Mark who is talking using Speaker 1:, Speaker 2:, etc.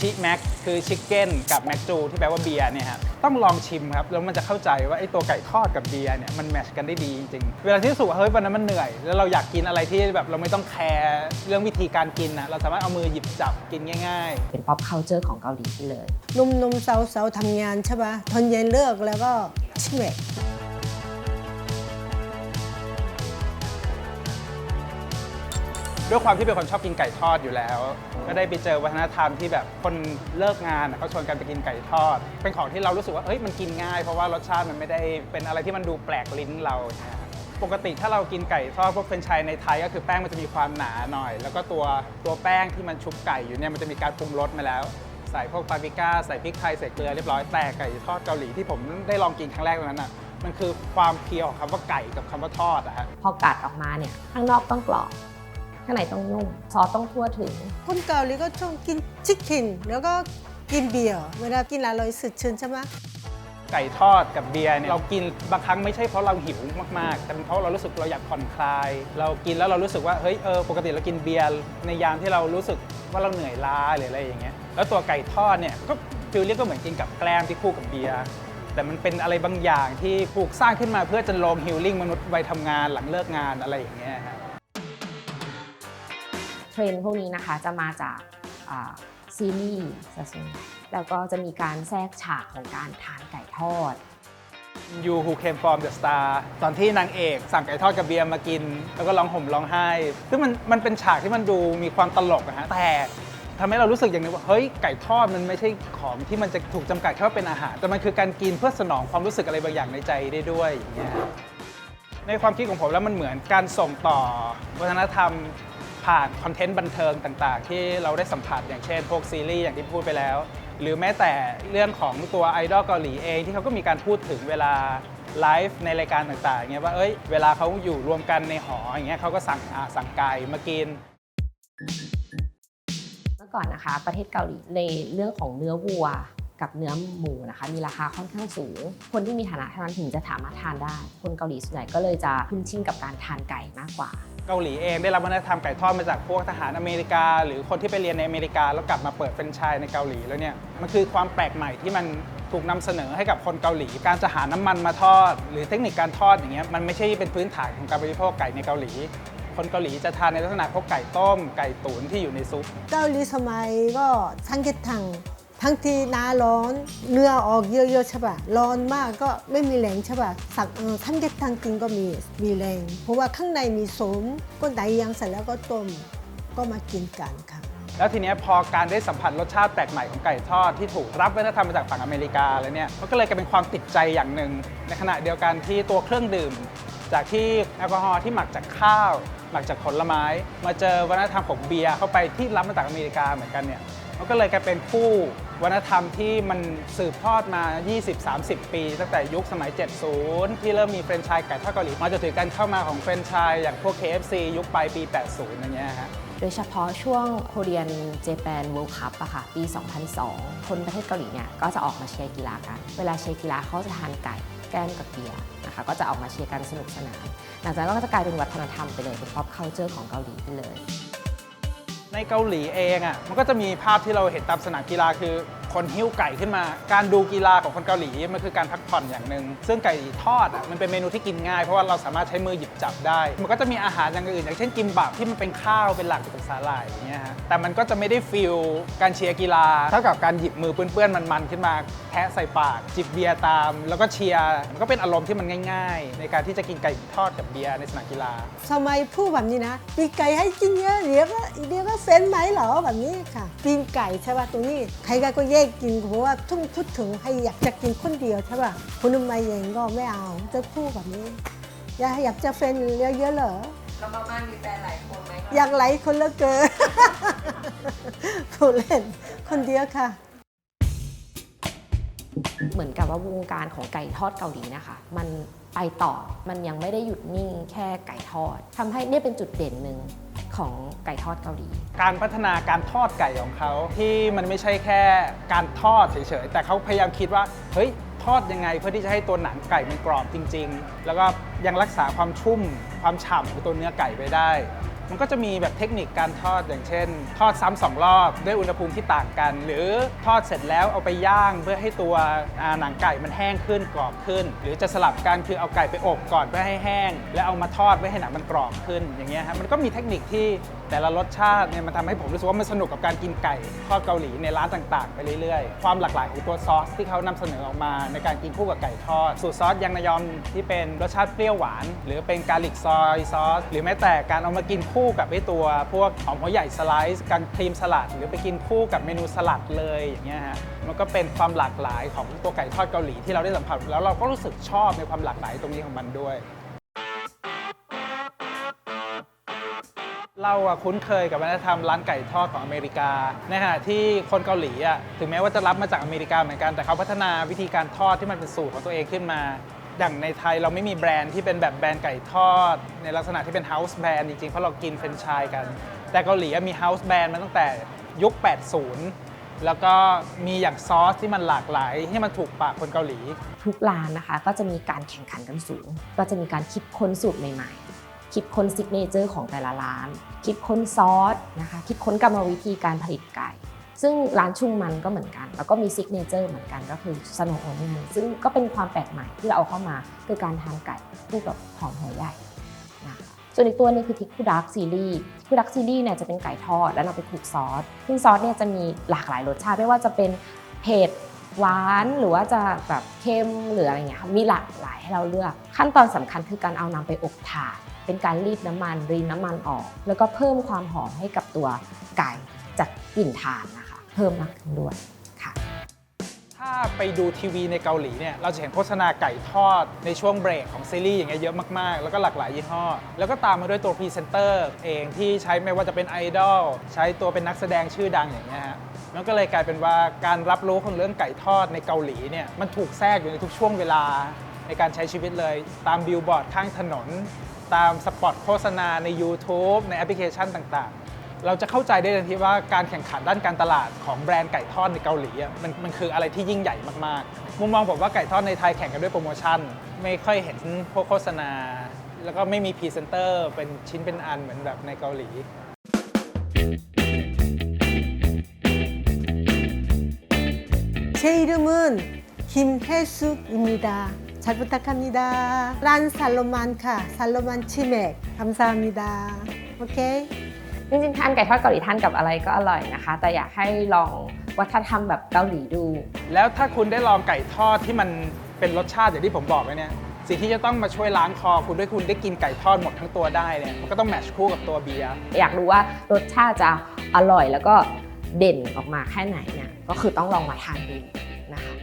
Speaker 1: ชิแม็กคือชิคเก้นกับแม็กจูที่แปลว่าเบียร์เนี่ยครับต้องลองชิมครับ แล้วมันจะเข้าใจว่าไอ้ตัวไก่ทอดกับเบียร์เนี่ยมันแมทชกันได้ดีจริงๆ เวลาที่รู้สึกว่าเฮ้ยวันนั้นมันเหนื่อย แล้วเราอยากกินอะไรที่แบบเราไม่ต้องแคร์เรื่องวิธีการกินนะเราสามารถเอามือหยิบจับกินง่ายๆ
Speaker 2: เป็น pop culture ของเกาหลีไปเลย
Speaker 3: หนุ่มๆสาวๆทำงานใช่ปะตอนเย็นเลิกแล้วก็ชิมเมก
Speaker 1: ด้วยความที่เป็นคนชอบกินไก่ทอดอยู่แล้ว ก็ได้ไปเจอวัฒนธรรมที่แบบคนเลิกงานอะเขาชวนกันไปกินไก่ทอด เป็นของที่เรารู้สึกว่าเอ้ยมันกินง่ายเพราะว่ารสชาติมันไม่ได้เป็นอะไรที่มันดูแปลกลิ้นเราเนี่ย ปกติถ้าเรากินไก่ทอดพวกเฟรนช์ชายในไทยก็คือแป้งมันจะมีความหนาหน่อย แล้วก็ตัวตัวแป้งที่มันชุบไก่อยู่เนี่ยมันจะมีการปรุงรสมาแล้ว ใส่พวกปาปริก้าใส่พริกไทยใส่เกลือเรียบร้อยแต่ไก่ทอดเกาหลีที่ผมได้ลองกินครั้งแรกตรงนั้นอะมันคือความเพียวของคำว่าไก่กับคำว่าทอดอะฮะ
Speaker 2: พอกัดออกมาเนี่ยข้างนอกต้องกรอบ ข้างในต้องนุ่มซอสต้องทั่วถึง
Speaker 3: คนเกาหลีก็ชอบกินชิคกินแล้วก็กินเบียร์เวลากินอร่อยสดชื่นใช่ไหม
Speaker 1: ไก่ทอดกับเบียร์เนี่ยเรากินบางครั้งไม่ใช่เพราะเราหิวมากๆ แต่เป็นเพราะเรารู้สึกเราอยากผ่อนคลาย เรากินแล้วเรารู้สึกว่าเฮ้ยเออปกติเรากินเบียร์ในยามที่เรารู้สึกว่าเราเหนื่อยล้าหรืออะไรอย่างเงี้ยแล้วตัวไก่ทอดเนี่ยก็ฟิลเรียกก็เหมือนกินกับแกล้มที่คู่กับเบียร์แต่มันเป็นอะไรบางอย่างที่ถูกสร้างขึ้นมาเพื่อจะลงฮิลลิ่งมนุษย์วัยทำงานหลังเลิกงานอะไรอย่างเงี้ยฮะ
Speaker 2: เทรนด์พวกนี้นะคะจะมาจากซีรีส์ซะส่วนแล้วก็จะมีการแทรกฉากของการทานไก่ทอด
Speaker 1: You Who Came From the Star ตอนที่นางเอกสั่งไก่ทอดกับเบียร์มากิน แล้วก็ร้องห่มร้องไห้ ซึ่งมันมันเป็นฉากที่มันดูมีความตลกอะฮะ แต่ทำให้เรารู้สึกอย่างหนึงว่า เฮ้ย ไก่ทอดมันไม่ใช่ของที่มันจะถูกจำกัดแค่ว่าเป็นอาหาร แต่มันคือการกินเพื่อสนองความรู้สึกอะไรบางอย่างในใจได้ด้วยอย่างเงี้ยในความคิดของผมแล้วมันเหมือนการส่งต่อวัฒนธรรม ผ่านคอนเทนต์บันเทิงต่างๆ ที่เราได้สัมผัสอย่างเช่น พวกซีรีส์อย่างที่พูดไปแล้ว หรือแม้แต่เรื่องของตัวไอดอลเกาหลีเองที่เขาก็มีการพูดถึงเวลาไลฟ์ในรายการต่างๆเงี้ยว่าเอ้ยเวลาเขาอยู่รวมกันในหออย่างเงี้ยเขาก็สั่งอาสั่งไก่มากิน
Speaker 2: เมื่อก่อนนะคะ ประเทศเกาหลีในเรื่องของเนื้อวัวกับเนื้อหมูนะคะ มีราคาค่อนข้างสูง คนที่มีฐานะเท่านั้นถึงจะสามารถทานได้ คนเกาหลีส่วนใหญ่ก็เลยจะคุ้นชินกับการทานไก่มากกว่า
Speaker 1: เกาหลีเองได้รับวัฒนธรรมไก่ทอดมาจากพวกทหารอเมริกา หรือคนที่ไปเรียนในอเมริกา แล้วกลับมาเปิดแฟรนไชส์ในเกาหลีแล้วเนี่ยมันคือความแปลกใหม่ที่มันถูกนำเสนอให้กับคนเกาหลี การจะหาน้ำมันมาทอด หรือเทคนิคการทอดอย่างเงี้ยมันไม่ใช่เป็นพื้นฐานของการบริโภคไก่ในเกาหลี คนเกาหลีจะทานในลักษณะพวกไก่ต้ม ไก่ตุ๋นที่อยู่ในซุป
Speaker 3: เกาหลีสมัยก็ทั้งเกทัง ทั้งที่หน้าร้อนเนื้อออกเยอะๆใช่ปะร้อนมากก็ไม่มีแรงใช่ปะสักเออทั้งเกทังกินก็มีมีแรง เพราะว่าข้างในมีสมก็ไดยังเสร็จแล้วก็ต้มก็มากินกันค่ะ
Speaker 1: แล้วทีเนี้ยพอการได้สัมผัสรสชาติแปลกใหม่ของไก่ทอดที่ถูกรับวัฒนธรรมมาจากฝั่งอเมริกาแล้วเนี่ยมันก็เลยกลายเป็นความติดใจอย่างหนึ่งในขณะเดียวกันที่ตัวเครื่องดื่ม จากที่แอลกอฮอล์ที่หมักจากข้าว หมักจากผลไม้ มาเจอวัฒนธรรมของเบียร์เข้าไปที่รับมาจากอเมริกาเหมือนกันเนี่ยมันก็เลยกลายเป็นคู่ วัฒนธรรมที่มันสืบทอดมา 20-30 ปี ตั้งแต่ยุคสมัย 70 ที่เริ่มมีแฟรนไชส์ไก่ทอดเกาหลี มาจนถึงการเข้ามาของแฟรนไชส์อย่างพวก KFC ยุคปลายปี 80อย่างเงี้ยฮะ
Speaker 2: โดยเฉพาะช่วงโคเรียนเจแปนเวิลด์คัพอะค่ะ ปี 2002 คนประเทศเกาหลีเนี่ยก็จะออกมาเชียร์กีฬากัน เวลาเชียร์กีฬาเขาจะทานไก่แก้มกับเบียร์นะคะก็จะออกมาเชียร์กันสนุกสนาน หลังจากนั้นก็จะกลายเป็นวัฒนธรรมไปเลย เป็น pop culture ของเกาหลีไปเลย
Speaker 1: ในเกาหลีเองอะมันก็จะมีภาพที่เราเห็นตามสนามกีฬาคือ คนหิ้วไก่ขึ้นมา การดูกีฬาของคนเกาหลีมันคือการพักผ่อนอย่างหนึ่งซึ่งไก่ทอดอะมันเป็นเมนูที่กินง่ายเพราะว่าเราสามารถใช้มือหยิบจับได้ มันก็จะมีอาหารอย่างอื่น อย่างเช่นกิมบับที่มันเป็นข้าวเป็นหลักเป็นสาหร่ายอย่างเงี้ยฮะแต่มันก็จะไม่ได้ฟิลการเชียร์กีฬาเท่ากับการหยิบมือเปื้อนๆมันๆขึ้นมาแทะใส่ปากจิบเบียร์ตาม แล้วก็เชียร์มันก็เป็นอารมณ์ที่มันง่าย ๆ ในการที่จะกินไก่ทอดกับเบียร์ในสนามกีฬา
Speaker 3: ทำไมพูดแบบนี้นะปีไก่ให้กินเยอะเดี๋ยวก็เดี๋ยวก็เฟนไหมเหรอแบบนี้ค่ะปีนไก่ใช่ป่ะตรงนี้ใครก็แยกกินเพราะว่าทุ่งพูดถึงให้อยากจะกินคนเดียวใช่ป่ะคนอื่นมาเองก็ไม่เอาจะพูดแบบนี้ อยากอยากจะเฟนเยอะๆเหรอ
Speaker 2: แล้วมาม่ามีแฟนหลายคนไหม
Speaker 3: อยากไหลคนละเกินผู้เล่นคนเดียวค่ะ
Speaker 2: เหมือนกับว่าวงการของไก่ทอดเกาหลีนะคะ มันไปต่อมันยังไม่ได้หยุดนิ่งแค่ไก่ทอดทำให้เนี่ยเป็นจุดเด่นหนึ่ง ของไก่ทอดเกาหลี
Speaker 1: การพัฒนาการทอดไก่ของเขาที่มันไม่ใช่แค่การทอดเฉยๆ แต่เขาพยายามคิดว่าเฮ้ยทอดยังไงเพื่อที่จะให้ตัวหนังไก่มันกรอบจริง ๆ แล้วก็ยังรักษาความชุ่มความฉ่ำของตัวเนื้อไก่ไว้ได้ มันก็จะมีแบบเทคนิคการทอดอย่างเช่น ทอดซ้ำสองรอบด้วยอุณหภูมิที่ต่างกัน หรือทอดเสร็จแล้วเอาไปย่างเพื่อให้ตัวอ่าหนังไก่มันแห้งขึ้นกรอบขึ้น หรือจะสลับกันคือเอาไก่ไปอบก่อนเพื่อให้แห้ง แล้วเอามาทอดเพื่อให้หนังมันกรอบขึ้นอย่างเงี้ยฮะมันก็มีเทคนิคที่แต่ละรสชาติเนี่ยมันทำให้ผมรู้สึกว่ามันสนุกกับการกินไก่ทอดเกาหลีในร้านต่างๆ ไปเรื่อยๆ ความหลากหลายของตัวซอสที่เขานำเสนอออกมาในการกินคู่กับไก่ทอด สูตรซอสยังนายอมที่เป็นรสชาติเปรี้ยวหวาน หรือเป็นการลิกซอยซอสหรือแม้แต่การเอามากินคู่กับไอ้ตัวพวกหอมหัวใหญ่สไลซ์การครีมสลัด หรือไปกินคู่กับเมนูสลัดเลยอย่างเงี้ยฮะมันก็เป็นความหลากหลายของตัวไก่ทอดเกาหลีที่เราได้สัมผัสแล้วเราก็รู้สึกชอบในความหลากหลายตรงนี้ของมันด้วยเราอะคุ้นเคยกับวัฒนธรรมร้านไก่ทอดของอเมริกาในขณะที่คนเกาหลีอะถึงแม้ว่าจะรับมาจากอเมริกาเหมือนกันแต่เขาพัฒนาวิธีการทอดที่มันเป็นสูตรของตัวเองขึ้นมา อย่างในไทยเราไม่มีแบรนด์ที่เป็นแบบแบรนด์ไก่ทอด ในลักษณะที่เป็นเฮาส์แบรนด์จริงๆ เพราะเรากินเฟรนไชส์กัน แต่เกาหลีมีเฮาส์แบรนด์มาตั้งแต่ยุค 80 แล้วก็มีอย่างซอสที่มันหลากหลายที่มันถูกปากคนเกาหลี
Speaker 2: ทุกร้านนะคะก็จะมีการแข่งขันกันสูง ก็จะมีการคิดค้นสูตรใหม่ๆ คิดค้นซิกเนเจอร์ของแต่ละร้าน คิดค้นซอสนะคะ คิดค้นกรรมวิธีการผลิตไก่ ซึ่งร้านชุงมันก็เหมือนกัน แล้วก็มีซิกเนเจอร์เหมือนกันก็คือสโนว์โอเนียนซึ่งก็เป็นความแปลกใหม่ที่เราเอาเข้ามาคือการทานไก่คู่กับหอมหัวใหญ่นะคะส่วนอีกตัวนึงคือทิกคูดักซีรีส์ทิกคูดักซีรีส์เนี่ยจะเป็นไก่ทอดแล้วเราไปคลุกซอสซึ่งซอสเนี่ยจะมีหลากหลายรสชาติไม่ว่าจะเป็นเผ็ดหวานหรือว่าจะแบบเค็มหรืออะไรเงี้ยมีหลากหลายให้เราเลือก ขั้นตอนสำคัญคือการเอานำไปอบถ่านเป็นการรีดน้ำมันรีนน้ำมันออก แล้วก็เพิ่มความหอมให้กับตัวไก่จากกลิ่นถ่านนะ เพิ่มมากขึ้นด้วยค่ะ
Speaker 1: ถ้าไปดูทีวีในเกาหลีเนี่ยเราจะเห็นโฆษณาไก่ทอดในช่วงเบรกของซีรีส์อย่างเงี้ยเยอะมากๆ แล้วก็หลากหลายยี่ห้อ แล้วก็ตามมาด้วยตัวพรีเซนเตอร์เองที่ใช้ไม่ว่าจะเป็นไอดอลใช้ตัวเป็นนักแสดงชื่อดังอย่างเงี้ยฮะมันก็เลยกลายเป็นว่าการรับรู้ของเรื่องไก่ทอดในเกาหลีเนี่ยมันถูกแทรกอยู่ในทุกช่วงเวลาในการใช้ชีวิตเลย ตามบิลบอร์ดข้างถนน ตามสปอตโฆษณาใน YouTube ในแอปพลิเคชันต่างๆ เราจะเข้าใจได้ทันทีว่าการแข่งขันด้านการตลาดของแบรนด์ไก่ทอดในเกาหลีอะมันมันคืออะไรที่ยิ่งใหญ่มาก ๆ มุมมองผมว่าไก่ทอดในไทยแข่งกันด้วยโปรโมชั่น ไม่ค่อยเห็นพวกโฆษณา แล้วก็ไม่มีพรีเซนเตอร์เป็นชิ้นเป็นอันเหมือนแบบในเกาหลี
Speaker 3: 제 이름은 김혜숙입니다. 잘 부탁합니다. 란 살로만 카 살로만 치맥 감사합니다. 오케이.
Speaker 2: จริงๆทานไก่ทอดเกาหลีทานกับอะไรก็อร่อยนะคะ แต่อยากให้ลองวัฒนธรรมแบบเกาหลีดู
Speaker 1: แล้วถ้าคุณได้ลองไก่ทอดที่มันเป็นรสชาติอย่างที่ผมบอกไว้เนี่ยสิ่งที่จะต้องมาช่วยล้างคอคุณด้วยคุณได้กินไก่ทอดหมดทั้งตัวได้เนี่ยมันก็ต้องแมทช์คู่กับตัวเบียร์
Speaker 2: อยากรู้ว่ารสชาติจะอร่อยแล้วก็เด่นออกมาแค่ไหนเนี่ยก็คือต้องลองมาทานดูนะคะ